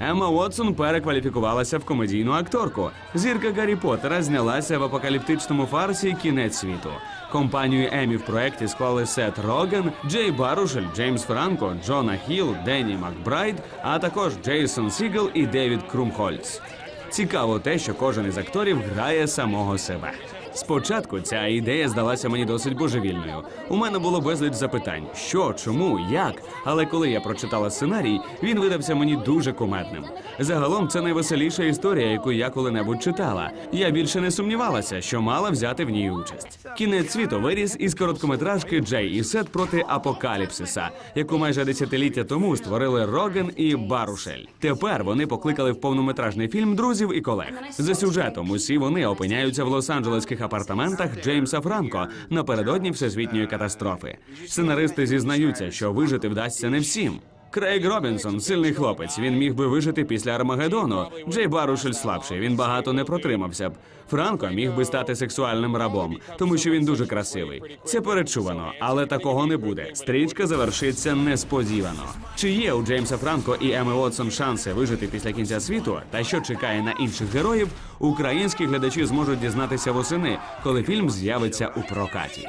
Емма Уотсон перекваліфікувалася в комедійну акторку. Зірка Гаррі Поттера знялася в апокаліптичному фарсі Кінець світу. Компанію Емі в проєкті склали Сет Роген, Джей Барушель, Джеймс Франко, Джона Хіл, Денні Макбрайд, а також Джейсон Сігел і Девід Крумхольц. Цікаво те, що кожен із акторів грає самого себе. Спочатку ця ідея здалася мені досить божевільною. У мене було безліч запитань: що, чому, як. Але коли я прочитала сценарій, він видався мені дуже кумедним. Загалом це найвеселіша історія, яку я коли-небудь читала. Я більше не сумнівалася, що мала взяти в ній участь. Кінець світу виріс із короткометражки Джей і Сет проти апокаліпсиса, яку майже десятиліття тому створили Роген і Барушель. Тепер вони покликали в повнометражний фільм друзів і колег. За сюжетом усі вони опиняються в лос-анджелеських апартаментах Джеймса Франко напередодні всесвітньої катастрофи. Сценаристи зізнаються, що вижити вдасться не всім. Крейг Робінсон сильний хлопець. Він міг би вижити після Армагеддону. Джей Барушель слабший. Він багато не протримався б. Франко міг би стати сексуальним рабом, тому що він дуже красивий. Це перечувано, але такого не буде. Стрічка завершиться несподівано. Чи є у Джеймса Франко і Еми Уотсон шанси вижити після кінця світу? Та що чекає на інших героїв? Українські глядачі зможуть дізнатися восени, коли фільм з'явиться у прокаті.